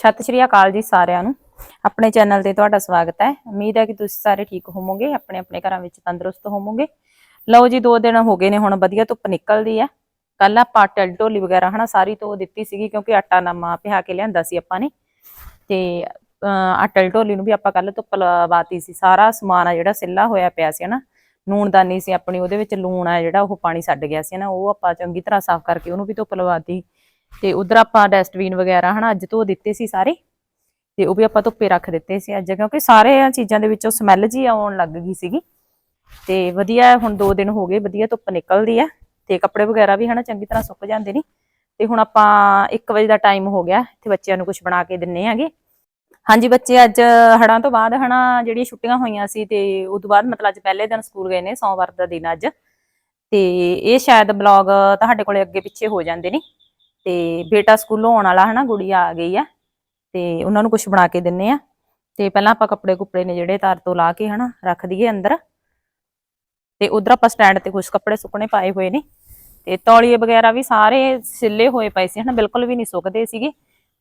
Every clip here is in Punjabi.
ਸਤਿ ਸ਼੍ਰੀ ਅਕਾਲ ਜੀ ਸਾਰਿਆਂ ਨੂੰ। ਆਪਣੇ ਚੈਨਲ ਤੇ ਤੁਹਾਡਾ ਸਵਾਗਤ ਹੈ। ਉਮੀਦ ਹੈ ਕਿ ਤੁਸੀਂ ਸਾਰੇ ਠੀਕ ਹੋਵੋਗੇ ਆਪਣੇ ਆਪਣੇ ਘਰਾਂ ਵਿੱਚ ਤੰਦਰੁਸਤ ਹੋਵੋਗੇ। ਲਓ ਜੀ ਦੋ ਦਿਨ ਹੋ ਗਏ ਨੇ ਹੁਣ ਵਧੀਆ ਧੁੱਪ ਨਿਕਲਦੀ ਹੈ। ਕੱਲ ਆਪਾਂ ਟਲ ਢੋਲੀ ਵਗੈਰਾ ਹਨਾ ਸਾਰੀ ਧੋ ਦਿੱਤੀ ਸੀਗੀ ਕਿਉਂਕਿ ਆਟਾ ਨਾਮਾ ਪਿਹਾ ਕੇ ਲਿਆਂਦਾ ਸੀ ਆਪਾਂ ਨੇ। ਤੇ ਅਹ, ਅਟਲ ਢੋਲੀ ਨੂੰ ਵੀ ਆਪਾਂ ਕੱਲ ਧੁੱਪ ਲਵਾਤੀ ਸੀ। ਸਾਰਾ ਸਮਾਨ ਆ ਜਿਹੜਾ ਸਿੱਲਾ ਹੋਇਆ ਪਿਆ ਸੀ ਹਨਾ। ਲੂਣਦਾਨੀ ਸੀ ਆਪਣੀ ਉਹਦੇ ਵਿੱਚ ਲੂਣ ਆ ਜਿਹੜਾ ਉਹ ਪਾਣੀ ਛੱਡ ਗਿਆ ਸੀ ਨਾ ਉਹ ਆਪਾਂ ਚੰਗੀ ਤਰ੍ਹਾਂ ਸਾਫ਼ ਕਰਕੇ ਉਹਨੂੰ ਵੀ ਧੁੱਪ ਲਵਾਤੀ। ਤੇ ਉਧਰ ਆਪਾਂ ਡਸਟਬਿਨ ਵਗੈਰਾ ਹਨਾ, ਅੱਜ ਧੋ ਦਿੱਤੇ ਸੀ ਸਾਰੇ। ਤੇ ਉਹ ਵੀ ਆਪਾਂ ਧੁੱਪੇ ਰੱਖ ਦਿੱਤੇ ਸੀ ਅੱਜ, ਕਿਉਂਕਿ ਸਾਰੇ ਆ ਚੀਜ਼ਾਂ ਦੇ ਵਿੱਚੋਂ ਸਮੈਲ ਜੀ ਆਉਣ ਲੱਗ ਗਈ ਸੀਗੀ। ਤੇ ਵਧੀਆ ਹੁਣ 2 ਦਿਨ ਹੋ ਗਏ, ਵਧੀਆ ਧੁੱਪ ਨਿਕਲਦੀ ਆ ਤੇ ਕੱਪੜੇ ਵਗੈਰਾ ਵੀ ਹਨਾ ਚੰਗੀ ਤਰ੍ਹਾਂ ਸੁੱਕ ਜਾਂਦੇ ਨੇ। ਤੇ ਹੁਣ ਆਪਾਂ 1 ਵਜੇ ਦਾ ਟਾਈਮ ਹੋ ਗਿਆ ਤੇ ਬੱਚਿਆਂ ਨੂੰ ਕੁਝ ਬਣਾ ਕੇ ਦਿੰਨੇ ਆਗੇ। ਹਾਂਜੀ ਬੱਚੇ, ਅੱਜ ਹੜਾਂ ਤੋਂ ਬਾਅਦ ਹਨਾ ਜਿਹੜੀਆਂ ਛੁੱਟੀਆਂ ਹੋਈਆਂ ਸੀ ਤੇ ਉਸ ਤੋਂ ਬਾਅਦ ਮਤਲਬ ਅੱਜ ਪਹਿਲੇ ਦਿਨ ਸਕੂਲ ਗਏ ਨੇ, ਸੋਮਵਾਰ ਦਾ ਦਿਨ ਅੱਜ। ਤੇ ਇਹ ਸ਼ਾਇਦ ਬਲੌਗ ਤੁਹਾਡੇ ਕੋਲੇ ਅੱਗੇ ਪਿੱਛੇ ਹੋ ਜਾਂਦੇ ਨੇ। ਤੇ ਬੇਟਾ ਸਕੂਲੋਂ ਆਉਣ ਵਾਲਾ ਹਨਾ, ਗੁੜੀਆ ਆ ਗਈ ਆ ਤੇ ਉਹਨਾਂ ਨੂੰ ਕੁਝ ਬਣਾ ਕੇ ਦਿੰਨੇ ਆ। ਤੇ ਪਹਿਲਾਂ ਆਪਾਂ ਕੱਪੜੇ ਕੁਪੜੇ ਨੇ ਜਿਹੜੇ ਤਾਰ ਤੋਂ ਲਾ ਕੇ ਹਨਾ ਰੱਖ ਦਈਏ ਅੰਦਰ। ਤੇ ਉਧਰ ਆਪਾਂ ਸਟੈਂਡ ਤੇ ਕੁਝ ਕੱਪੜੇ ਸੁੱਕਣੇ ਪਾਏ ਹੋਏ ਨੇ। ਤੇ ਤੌਲੀਏ ਵਗੈਰਾ ਵੀ ਸਾਰੇ ਸਿੱਲੇ ਹੋਏ ਪਏ ਸੀ ਹਨਾ, ਬਿਲਕੁਲ ਵੀ ਨਹੀਂ ਸੁੱਕਦੇ ਸੀਗੇ।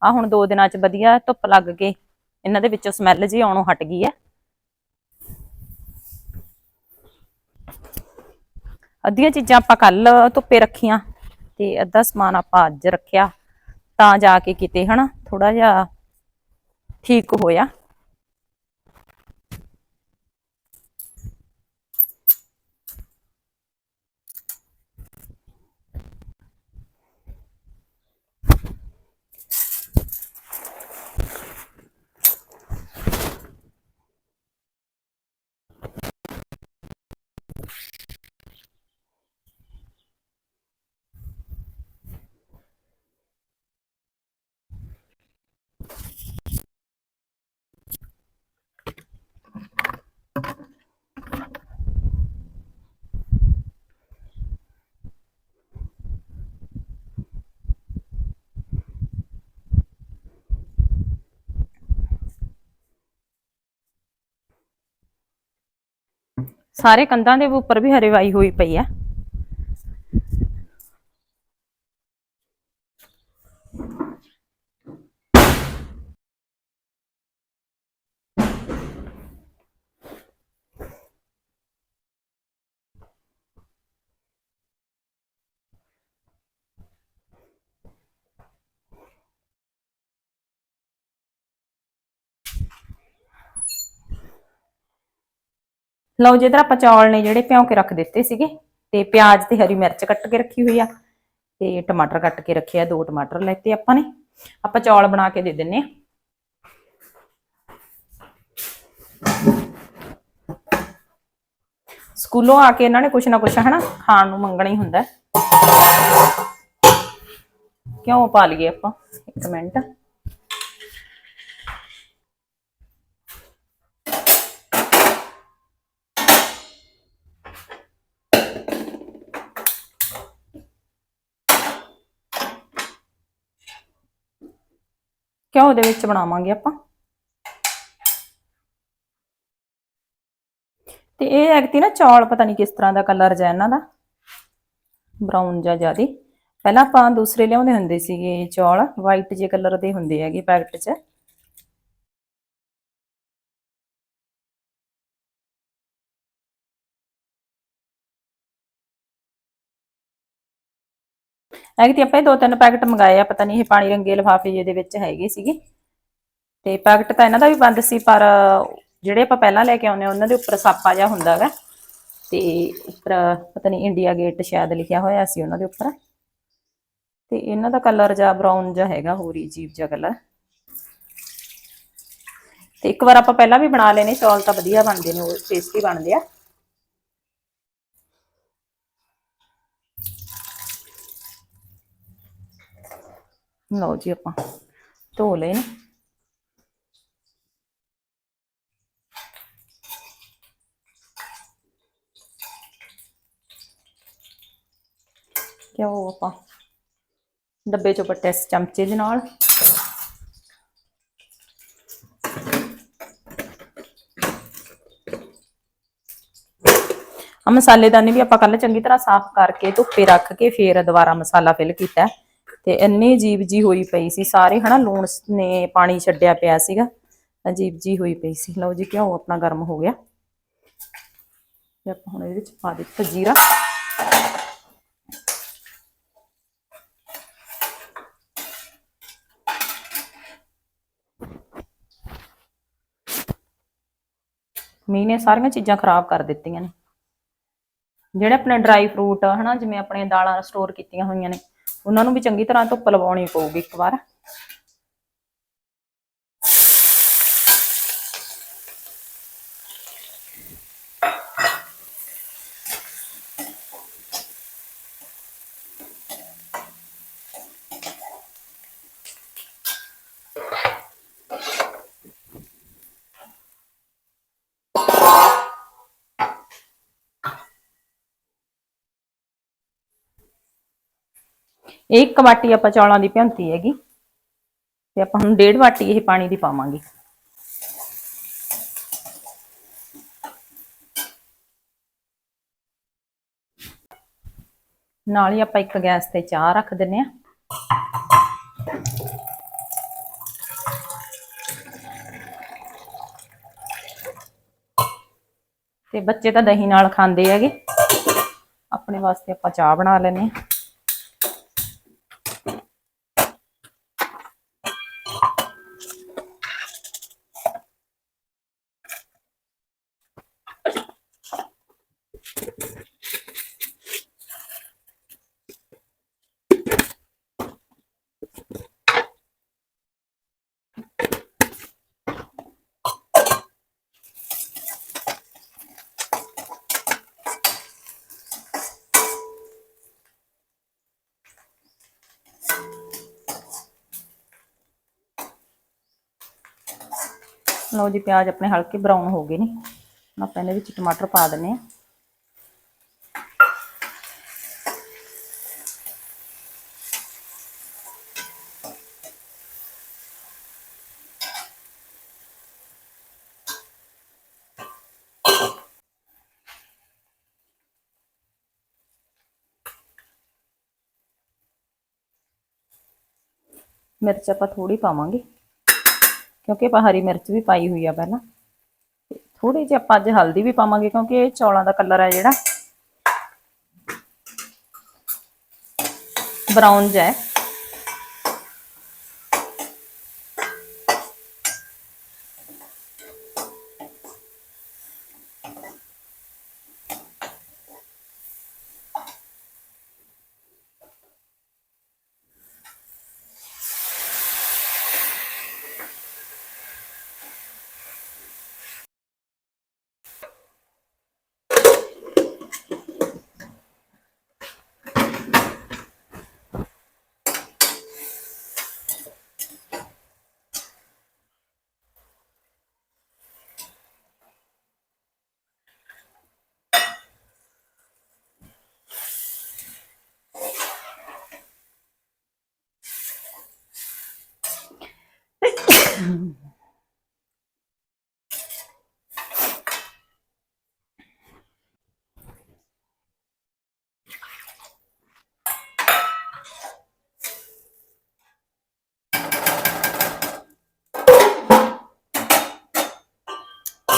ਆ ਹੁਣ ਦੋ ਦਿਨਾਂ ਚ ਵਧੀਆ ਧੁੱਪ ਲੱਗ ਕੇ ਇਹਨਾਂ ਦੇ ਵਿੱਚੋਂ ਸਮੈਲ ਜੀ ਆਉਣੋਂ ਹਟ ਗਈ ਹੈ ਅੱਧੀਆਂ ਚੀਜ਼ਾਂ ਆਪਾਂ ਕੱਲ ਧੁੱਪੇ ਰੱਖੀਆਂ। ਤੇ ਅੱਧਾ ਸਮਾਨ ਆਪਾਂ ਅੱਜ ਰੱਖਿਆ ਤਾਂ ਜਾ ਕੇ ਕਿਤੇ ਹਨਾ ਥੋੜਾ ਜਿਹਾ ਠੀਕ ਹੋਇਆ। ਸਾਰੇ ਕੰਧਾਂ ਦੇ ਉੱਪਰ ਵੀ ਹਰੇਵਾਈ ਹੋਈ ਪਈ ਆ ਲਓ ਜੇ ਇੱਧਰ ਆਪਾਂ ਚੌਲ ਨੇ ਜਿਹੜੇ ਭਿਉਂ ਕੇ ਰੱਖ ਦਿੱਤੇ ਸੀਗੇ ਤੇ ਪਿਆਜ਼ ਤੇ ਹਰੀ ਮਿਰਚ ਕੱਟ ਕੇ ਰੱਖੀ ਹੋਈ ਆ ਤੇ ਟਮਾਟਰ ਕੱਟ ਕੇ ਰੱਖਿਆ ਦੋ ਟਮਾਟਰ ਲੈਤੇ ਆਪਾਂ ਨੇ। ਆਪਾਂ ਚੌਲ ਬਣਾ ਕੇ ਦੇ ਦਿੰਨੇ ਆ। ਸਕੂਲੋਂ ਆ ਕੇ ਇਹਨਾਂ ਨੇ ਕੁਛ ਨਾ ਕੁਛ ਹਨਾ ਖਾਣ ਨੂੰ ਮੰਗਣਾ ਹੀ ਹੁੰਦਾ। ਹੈ। ਕਿਉਂ ਪਾ ਲਈਏ ਆਪਾਂ? ਇੱਕ ਮਿੰਟ। ਕਿਉਂ ਉਹਦੇ ਵਿੱਚ ਬਣਾਵਾਂਗੇ ਆਪਾਂ? ਤੇ ਇਹ ਐਕਤੀ ਨਾ ਚੌਲ, ਪਤਾ ਨਹੀਂ ਕਿਸ ਤਰ੍ਹਾਂ ਦਾ ਕਲਰ ਜਿਹਾ ਇਹਨਾਂ ਦਾ। ਬਰਾਊਨ ਜਾਂ ਜਿਆਦੀ। ਪਹਿਲਾਂ ਆਪਾਂ ਦੂਸਰੇ ਲਿਆਉਂਦੇ ਹੁੰਦੇ ਸੀਗੇ ਚੌਲ ਵਾਈਟ ਜੇ ਕਲਰ ਦੇ ਹੁੰਦੇ ਹੈਗੇ ਪੈਕਟ 'ਚ। ਐਕਤੀ ਆਪਾਂ ਇਹ ਦੋ ਤਿੰਨ ਪੈਕਟ ਮੰਗਾਏ ਆ, ਪਤਾ ਨਹੀਂ ਇਹ ਪਾਣੀ ਰੰਗੇ ਲਿਫਾਫੇ ਜਿਹੇ ਦੇ ਵਿੱਚ ਹੈਗੇ ਸੀਗੇ। ਤੇ ਪੈਕਟ ਤਾਂ ਇਹਨਾਂ ਦਾ ਵੀ ਬੰਦ ਸੀ, ਪਰ ਜਿਹੜੇ ਆਪਾਂ ਪਹਿਲਾਂ ਲੈ ਕੇ ਆਉਂਦੇ ਆ ਉਹਨਾਂ ਦੇ ਉੱਪਰ ਸਾਪਾ ਜਿਹਾ ਹੁੰਦਾ ਹੈਗਾ ਤੇ ਉੱਪਰ ਪਤਾ ਨਹੀਂ ਇੰਡੀਆ ਗੇਟ ਸ਼ਾਇਦ ਲਿਖਿਆ ਹੋਇਆ ਸੀ ਉਹਨਾਂ ਦੇ ਉੱਪਰ। ਤੇ ਇਹਨਾਂ ਦਾ ਕਲਰ ਜਿਹਾ ਬਰਾਊਨ ਜਿਹਾ ਹੈਗਾ, ਹੋਰ ਹੀ ਅਜੀਬ ਜਿਹਾ ਕਲਰ। ਤੇ ਇੱਕ ਵਾਰ ਆਪਾਂ ਪਹਿਲਾਂ ਵੀ ਬਣਾ ਲਏ ਚੌਲ ਤਾਂ ਵਧੀਆ ਬਣਦੇ ਨੇ ਉਹ ਟੇਸਟੀ ਬਣਦੇ ਆ। ਲਓ ਜੀ ਆਪਾਂ ਧੋ ਲਏ ਨੇ ਕਿਉਂ ਆਪਾਂ ਡੱਬੇ ਚੋਂ ਪੱਟਿਆ ਸੀ ਚਮਚੇ ਦੇ ਨਾਲ ਆ ਮਸਾਲੇਦਾਨੀ ਵੀ ਆਪਾਂ ਕੱਲ ਚੰਗੀ ਤਰ੍ਹਾਂ ਸਾਫ਼ ਕਰਕੇ ਧੁੱਪੇ ਰੱਖ ਕੇ ਫੇਰ ਦੁਬਾਰਾ ਮਸਾਲਾ ਫਿਲ ਕੀਤਾ ਹੈ। ਤੇ ਇੰਨੀ ਅਜੀਬ ਜੀ ਹੋਈ ਪਈ ਸੀ, ਸਾਰੇ ਹਨਾ ਲੂਣ ਨੇ ਪਾਣੀ ਛੱਡਿਆ ਪਿਆ ਸੀਗਾ, ਅਜੀਬ ਜੀ ਹੋਈ ਪਈ ਸੀ। ਲਓ ਜੀ, ਘਿਓ ਆਪਣਾ ਗਰਮ ਹੋ ਗਿਆ। ਤੇ ਆਪਾਂ ਹੁਣ ਇਹਦੇ ਵਿੱਚ ਪਾ ਦਿੱਤਾ ਜੀਰਾ। ਮੀਂਹ ਨੇ ਸਾਰੀਆਂ ਚੀਜ਼ਾਂ ਖਰਾਬ ਕਰ ਦਿੱਤੀਆਂ ਨੇ। ਜਿਹੜੇ ਆਪਣੇ ਡਰਾਈ ਫਰੂਟ ਹਨਾ, ਜਿਵੇਂ ਆਪਣੇ ਦਾਲਾਂ ਸਟੋਰ ਕੀਤੀਆਂ ਹੋਈਆਂ ਨੇ ਉਹਨਾਂ ਨੂੰ ਵੀ ਚੰਗੀ ਤਰ੍ਹਾਂ ਧੁੱਪ ਲਵਾਉਣੀ ਪਊਗੀ ਇੱਕ ਵਾਰ। ਇਹ ਇੱਕ ਵਾਟੀ ਆਪਾਂ ਚੌਲਾਂ ਦੀ ਭਿਉਂਤੀ ਹੈਗੀ ਤੇ ਆਪਾਂ ਹੁਣ ਡੇਢ ਵਾਟੀ ਇਹ ਪਾਣੀ ਦੀ ਪਾਵਾਂਗੇ। ਨਾਲ ਹੀ ਆਪਾਂ ਇੱਕ ਗੈਸ ਤੇ ਚਾਹ ਰੱਖ ਦਿੰਨੇ ਆ ਤੇ ਬੱਚੇ ਤਾਂ ਦਹੀਂ ਨਾਲ ਖਾਂਦੇ ਹੈਗੇ। ਆਪਣੇ ਵਾਸਤੇ ਆਪਾਂ ਚਾਹ ਬਣਾ ਲੈਨੇ ਆ ਲਓ ਜੀ, ਪਿਆਜ਼ ਆਪਣੇ ਹਲਕੇ ਬਰਾਊਨ ਹੋ ਗਏ ਨੇ। ਹੁਣ ਆਪਾਂ ਇਹਦੇ ਵਿੱਚ ਟਮਾਟਰ ਪਾ ਦਿੰਨੇ ਆ ਮਿਰਚ ਆਪਾਂ ਥੋੜੀ ਪਾਵਾਂਗੇ। ਕਿਉਂਕਿ ਆਪਾਂ ਹਰੀ ਮਿਰਚ ਵੀ ਪਾਈ ਹੋਈ ਆ ਪਹਿਲਾਂ। ਥੋੜੀ ਜਿਹੀ ਆਪਾਂ ਅੱਜ ਹਲਦੀ ਵੀ ਪਾਵਾਂਗੇ ਕਿਉਂਕਿ ਇਹ ਚੌਲਾਂ ਦਾ ਕਲਰ ਹੈ ਜਿਹੜਾ। ਬਰਾਊਨ ਜਿਹਾ ਹੈ।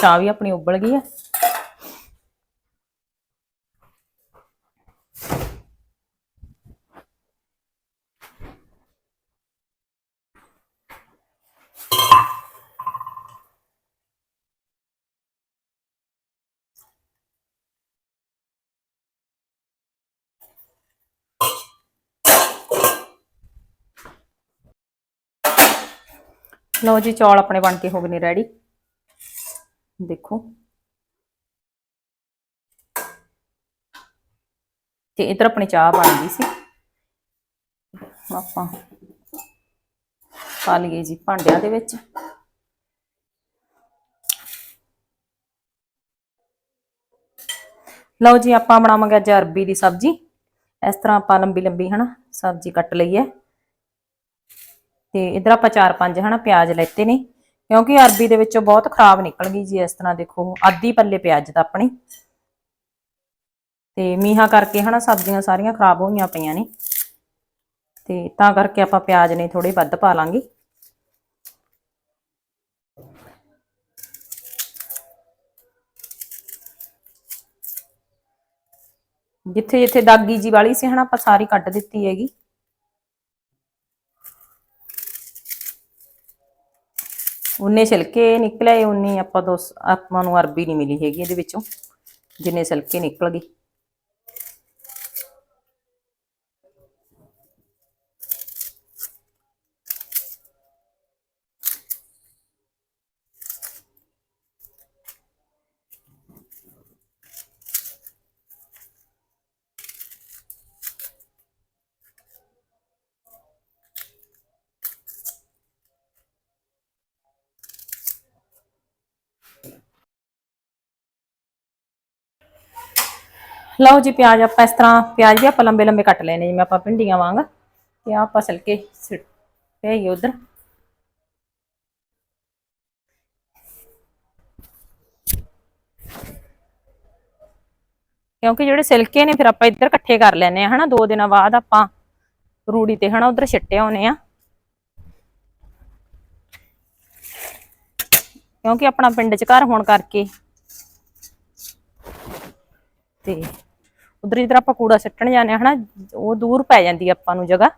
ਚਾਹ ਵੀ ਆਪਣੀ ਉਬਲ ਗਈ ਹੈ ਲਓ ਜੀ, ਚੌਲ ਆਪਣੇ ਬਣ ਕੇ ਹੋ ਗਏ ਨੇ ਰੈਡੀ ਦੇਖੋ। ਤੇ ਇਧਰ ਆਪਣੀ ਚਾਹ ਬਣ ਗਈ ਸੀ। ਆਪਾਂ ਪਾ ਲਈਏ ਜੀ ਭਾਂਡਿਆਂ ਦੇ ਵਿੱਚ। ਲਓ ਜੀ, ਆਪਾਂ ਬਣਾਵਾਂਗੇ ਅੱਜ ਅਰਬੀ ਦੀ ਸਬਜ਼ੀ। ਇਸ ਤਰ੍ਹਾਂ ਆਪਾਂ ਲੰਬੀ ਲੰਬੀ ਹਨਾ, ਸਬਜ਼ੀ ਕੱਟ ਲਈ ਹੈ। ਤੇ ਇਧਰ ਆਪਾਂ ਚਾਰ ਪੰਜ ਹਨਾ ਪਿਆਜ਼ ਲੈਤੇ ਨੇ, ਕਿਉਂਕਿ ਅਰਬੀ ਦੇ ਵਿੱਚੋਂ ਬਹੁਤ ਖਰਾਬ ਨਿਕਲ ਗਈ ਜੀ ਇਸ ਤਰ੍ਹਾਂ ਦੇਖੋ ਆਦੀ ਪੱਲੇ ਪਿਆਜ਼ ਤਾਂ ਆਪਣੇ। ਤੇ ਮੀਂਹਾਂ ਕਰਕੇ ਹਨਾ ਸਬਜ਼ੀਆਂ ਸਾਰੀਆਂ ਖਰਾਬ ਹੋਈਆਂ ਪਈਆਂ ਨੇ। ਤੇ ਤਾਂ ਕਰਕੇ ਆਪਾਂ ਪਿਆਜ਼ ਨੇ ਥੋੜੇ ਵੱਧ ਪਾ ਲਾਂਗੇ। ਜਿੱਥੇ ਜਿੱਥੇ ਦਾਗੀ ਜੀ ਵਾਲੀ ਸੀ ਹਨਾ, ਆਪਾਂ ਸਾਰੀ ਕੱਢ ਦਿੱਤੀ ਹੈਗੀ। ਉਨੇ ਛਿਲਕੇ ਨਿਕਲੇ ਉਨੀ ਆਪਾਂ ਦੋ ਆਪਾਂ ਨੂੰ ਅਰਬੀ ਨਹੀਂ ਮਿਲੀ ਹੈਗੀ ਇਹਦੇ ਵਿੱਚੋਂ। ਜਿੰਨੇ ਛਿਲਕੇ ਨਿਕਲ ਗਏ। ਲਓ ਜੀ ਪਿਆਜ਼ ਆਪਾਂ ਇਸ ਤਰ੍ਹਾਂ ਪਿਆਜ਼ ਵੀ ਆਪਾਂ ਲੰਬੇ ਲੰਬੇ ਕੱਟ ਲੈਣੇ ਜਿਵੇਂ ਆਪਾਂ ਭਿੰਡੀਆਂ ਵਾਂਗ ਤੇ ਆਹ ਆਪਾਂ ਛਿਲਕੇ ਸਿੱਟ ਭੇਈਏ ਉਧਰ। ਕਿਉਂਕਿ ਜਿਹੜੇ ਸਿਲਕੇ ਨੇ ਫਿਰ ਆਪਾਂ ਇੱਧਰ ਇਕੱਠੇ ਕਰ ਲੈਨੇ ਆ, ਹਨਾ? ਦੋ ਦਿਨਾਂ ਬਾਅਦ ਆਪਾਂ ਰੂੜੀ ਤੇ, ਹਨਾ, ਉਧਰ ਛਿੱਟੇ ਆਉਨੇ ਆ। ਕਿਉਂਕਿ ਆਪਣਾ ਪਿੰਡ ਚ ਘਰ ਹੋਣ ਕਰਕੇ। ਤੇ ਉਧਰ ਜਿੱਧਰ ਆਪਾਂ ਕੂੜਾ ਸਿੱਟਣ ਜਾਂਦੇ ਆ ਹਨਾ, ਉਹ ਦੂਰ ਪੈ ਜਾਂਦੀ ਆ ਆਪਾਂ ਨੂੰ ਜਗ੍ਹਾ।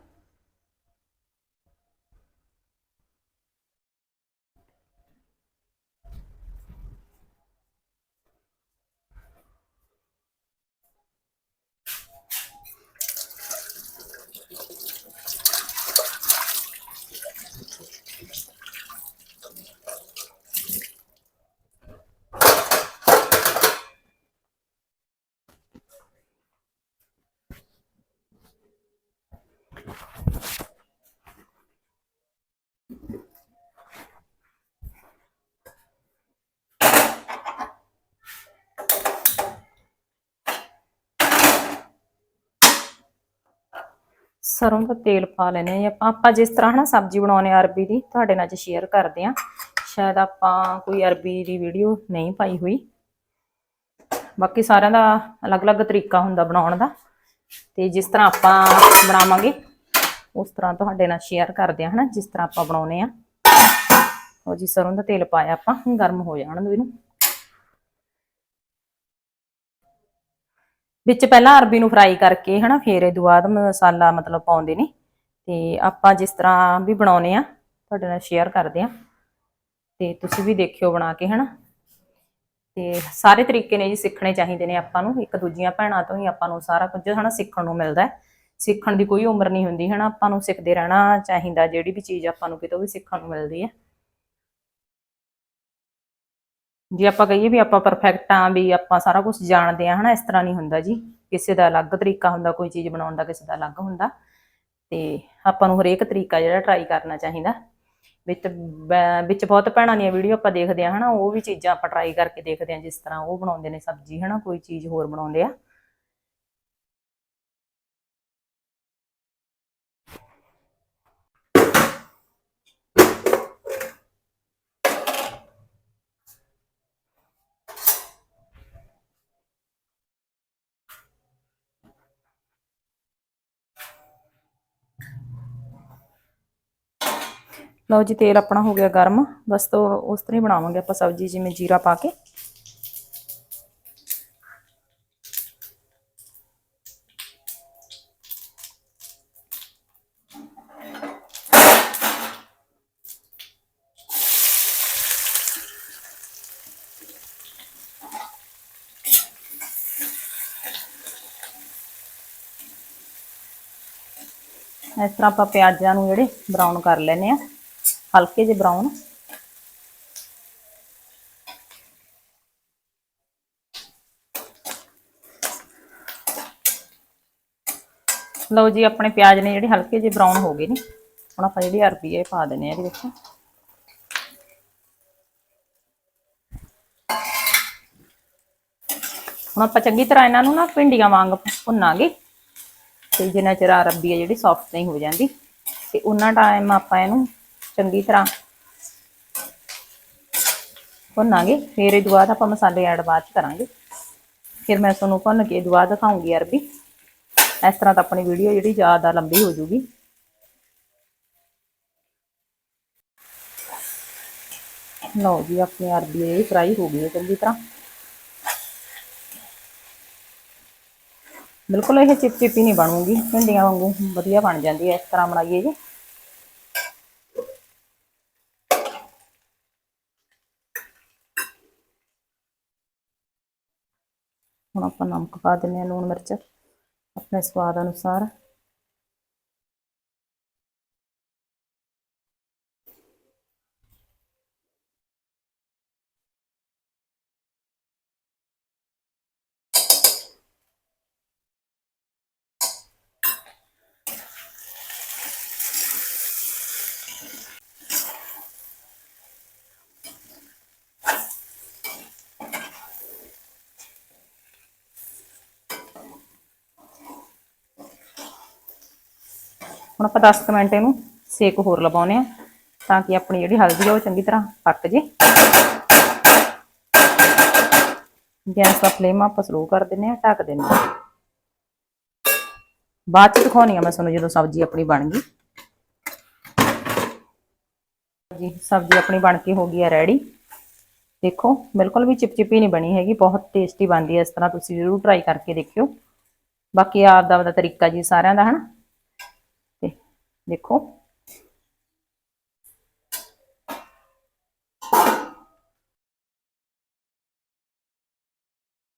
ਸਰੋਂ ਦਾ ਤੇਲ ਪਾ ਲੈਨੇ ਜੀ ਆਪਾਂ ਆਪਾਂ ਜਿਸ ਤਰ੍ਹਾਂ ਹਨਾ ਸਬਜ਼ੀ ਬਣਾਉਨੇ ਆ ਅਰਬੀ ਦੀ, ਤੁਹਾਡੇ ਨਾਲ ਅੱਜ ਸ਼ੇਅਰ ਕਰਦੇ ਆ ਸ਼ਾਇਦ ਆਪਾਂ ਕੋਈ ਅਰਬੀ ਦੀ ਵੀਡੀਓ ਨਹੀਂ ਪਾਈ ਹੋਈ। ਬਾਕੀ ਸਾਰਿਆਂ ਦਾ ਅਲੱਗ-ਅਲੱਗ ਤਰੀਕਾ ਹੁੰਦਾ ਬਣਾਉਣ ਦਾ। ਤੇ ਜਿਸ ਤਰ੍ਹਾਂ ਆਪਾਂ ਬਣਾਵਾਂਗੇ, ਉਸ ਤਰ੍ਹਾਂ ਤੁਹਾਡੇ ਨਾਲ ਸ਼ੇਅਰ ਕਰਦੇ ਆ ਹਨਾ, ਜਿਸ ਤਰ੍ਹਾਂ ਆਪਾਂ ਬਣਾਉਨੇ ਆ ਉਹ ਜੀ, ਸਰੋਂ ਦਾ ਤੇਲ ਪਾਇਆ ਆਪਾਂ, ਗਰਮ ਹੋ ਜਾਣ ਦੋ ਇਹਨੂੰ। ਵਿੱਚ ਪਹਿਲਾਂ ਅਰਬੀ ਨੂੰ ਫਰਾਈ ਕਰਕੇ ਹਨਾ, ਫੇਰ ਇਹ ਤੋਂ ਬਾਅਦ ਮਸਾਲਾ ਮਤਲਬ ਪਾਉਂਦੇ ਨੇ। ਤੇ ਆਪਾਂ ਜਿਸ ਤਰ੍ਹਾਂ ਵੀ ਬਣਾਉਨੇ ਆ, ਤੁਹਾਡੇ ਨਾਲ ਸ਼ੇਅਰ ਕਰਦੇ ਆ। ਤੇ ਤੁਸੀਂ ਵੀ ਦੇਖਿਓ ਬਣਾ ਕੇ ਹਨਾ। ਤੇ ਸਾਰੇ ਤਰੀਕੇ ਨੇ ਜੀ ਸਿੱਖਣੇ ਚਾਹੀਦੇ ਨੇ ਆਪਾਂ ਨੂੰ। ਇੱਕ ਦੂਜੀਆਂ ਭੈਣਾਂ ਤੋਂ ਹੀ ਆਪਾਂ ਨੂੰ ਸਾਰਾ ਕੁਝ ਹਨਾ ਸਿੱਖਣ ਨੂੰ ਮਿਲਦਾ ਹੈ। ਸਿੱਖਣ ਦੀ ਕੋਈ ਉਮਰ ਨਹੀਂ ਹੁੰਦੀ ਹਨਾ। ਆਪਾਂ ਨੂੰ ਸਿੱਖਦੇ ਰਹਿਣਾ ਚਾਹੀਦਾ। ਜਿਹੜੀ ਵੀ ਚੀਜ਼ ਆਪਾਂ ਨੂੰ ਕਿਤੋਂ ਵੀ ਸਿੱਖਣ ਨੂੰ ਮਿਲਦੀ ਹੈ। ਜੇ ਆਪਾਂ ਕਹੀਏ ਵੀ ਆਪਾਂ ਪਰਫੈਕਟ ਆ ਵੀ ਆਪਾਂ ਸਾਰਾ ਕੁਝ ਜਾਣਦੇ ਆ ਹਨਾ, ਇਸ ਤਰ੍ਹਾਂ ਨਹੀਂ ਹੁੰਦਾ ਜੀ। ਕਿਸੇ ਦਾ ਅਲੱਗ ਤਰੀਕਾ ਹੁੰਦਾ, ਕੋਈ ਚੀਜ਼ ਬਣਾਉਣ ਦਾ ਕਿਸੇ ਦਾ ਅਲੱਗ ਹੁੰਦਾ। ਤੇ ਆਪਾਂ ਨੂੰ ਹਰੇਕ ਤਰੀਕਾ ਜਿਹੜਾ ਟਰਾਈ ਕਰਨਾ ਚਾਹੀਦਾ। ਵਿੱਚ ਵਿੱਚ ਬਹੁਤ ਭੈਣਾਂ ਦੀਆਂ ਵੀਡੀਓ ਆਪਾਂ ਦੇਖਦੇ ਆ ਹਨਾ, ਉਹ ਵੀ ਚੀਜ਼ਾਂ ਆਪਾਂ ਟਰਾਈ ਕਰਕੇ ਦੇਖਦੇ ਆ ਜਿਸ ਤਰ੍ਹਾਂ ਉਹ ਬਣਾਉਂਦੇ ਨੇ ਸਬਜ਼ੀ, ਹਨਾ, ਕੋਈ ਚੀਜ਼ ਹੋਰ ਬਣਾਉਂਦੇ ਆ। ਲਓ ਜੀ, ਤੇਲ ਆਪਣਾ ਹੋ ਗਿਆ ਗਰਮ। ਬਸ ਤੋਂ ਉਸ ਤਰ੍ਹਾਂ ਹੀ ਬਣਾਵਾਂਗੇ ਆਪਾਂ ਸਬਜ਼ੀ, ਜਿਵੇਂ ਜੀਰਾ ਪਾ ਕੇ। ਇਸ ਤਰ੍ਹਾਂ ਆਪਾਂ ਪਿਆਜ਼ਾਂ ਨੂੰ ਜਿਹੜੇ ਬਰਾਊਨ ਕਰ ਲੈਨੇ ਆ ਹਲਕੇ ਜਿਹੇ ਬਰਾਊਨ ਲਓ ਜੀ, ਆਪਣੇ ਪਿਆਜ਼ ਨੇ ਜਿਹੜੇ ਹਲਕੇ ਜਿਹੇ ਬਰਾਊਨ ਹੋ ਗਏ ਨੇ, ਹੁਣ ਆਪਾਂ ਜਿਹੜੀ ਅਰਬੀ ਹੈ ਪਾ ਦਿੰਨੇ ਆ ਇਹਦੇ ਵਿੱਚ। ਹੁਣ ਆਪਾਂ ਚੰਗੀ ਤਰ੍ਹਾਂ ਇਹਨਾਂ ਨੂੰ ਨਾ ਭਿੰਡੀਆਂ ਵਾਂਗ ਭੁੰਨਾਂਗੇ, ਤੇ ਜਿੰਨਾ ਚਿਰ ਅਰਬੀ ਹੈ ਜਿਹੜੀ ਸੌਫਟ ਨਹੀਂ ਹੋ ਜਾਂਦੀ, ਤੇ ਉਹਨਾਂ ਟਾਈਮ ਆਪਾਂ ਇਹਨੂੰ ਚੰਗੀ ਤਰ੍ਹਾਂ ਭੁੰਨਾਂਗੇ। ਫਿਰ ਇਹ ਬਾਅਦ ਆਪਾਂ ਮਸਾਲੇ ਐਡ ਬਾਅਦ ਕਰਾਂਗੇ। ਫਿਰ ਮੈਂ ਤੁਹਾਨੂੰ ਭੁੰਨ ਕੇ ਦੁਆ ਦਿਖਾਉਂਗੀ ਅਰਬੀ। ਇਸ ਤਰ੍ਹਾਂ ਤਾਂ ਆਪਣੀ ਵੀਡੀਓ ਜਿਹੜੀ ਜ਼ਿਆਦਾ ਲੰਬੀ ਹੋ ਜੂਗੀ। ਲਓ ਜੀ, ਆਪਣੀ ਅਰਬੀ ਇਹ ਫਰਾਈ ਹੋ ਗਈ ਹੈ ਚੰਗੀ ਤਰ੍ਹਾਂ। ਬਿਲਕੁਲ ਇਹ ਚਿਪਚਿਪੀ ਨਹੀਂ ਬਣੂਗੀ। ਭਿੰਡੀਆਂ ਵਾਂਗੂ ਵਧੀਆ ਬਣ ਜਾਂਦੀ ਹੈ। ਇਸ ਤਰ੍ਹਾਂ ਬਣਾਈਏ ਜੀ। ਹੁਣ ਆਪਾਂ ਨਮਕ ਪਾ ਦਿੰਦੇ ਹਾਂ ਲੂਣ ਮਿਰਚ ਆਪਣੇ ਸਵਾਦ ਅਨੁਸਾਰ। ਹੁਣ ਆਪਾਂ 10 ਮਿੰਟ ਇਹਨੂੰ ਸੇਕ ਹੋਰ ਲਵਾਉਨੇ ਆ ਤਾਂ ਕਿ ਆਪਣੀ ਜਿਹੜੀ ਹਲਦੀ ਆ ਉਹ ਚੰਗੀ ਤਰ੍ਹਾਂ ਪੱਕ ਜੇ। ਗੈਸ ਦਾ ਫਲੇਮ ਆਪਾਂ ਸਲੋ ਕਰ ਦਿੰਨੇ ਆ ਢੱਕ ਦਿੰਨੇ ਆ ਬਾਅਦ ਚ ਦਿਖਾਉਣੀ ਆ ਮੈਂ ਤੁਹਾਨੂੰ ਜਦੋਂ ਸਬਜ਼ੀ ਆਪਣੀ ਬਣ ਗਈ। ਜੀ, ਸਬਜ਼ੀ ਆਪਣੀ ਬਣ ਕੇ ਹੋ ਗਈ ਆ ਰੈਡੀ ਦੇਖੋ, ਬਿਲਕੁਲ ਵੀ ਚਿਪਚਿਪੀ ਨਹੀਂ ਬਣੀ ਹੈਗੀ, ਬਹੁਤ ਟੇਸਟੀ ਬਣਦੀ ਹੈ ਇਸ ਤਰ੍ਹਾਂ ਤੁਸੀਂ ਜ਼ਰੂਰ ਟਰਾਈ ਕਰਕੇ ਦੇਖਿਓ। ਬਾਕੀ ਆਪ ਦਾ ਆਪਦਾ ਤਰੀਕਾ ਜੀ ਸਾਰਿਆਂ ਦਾ, ਹਨਾ? ਤੇ ਦੇਖੋ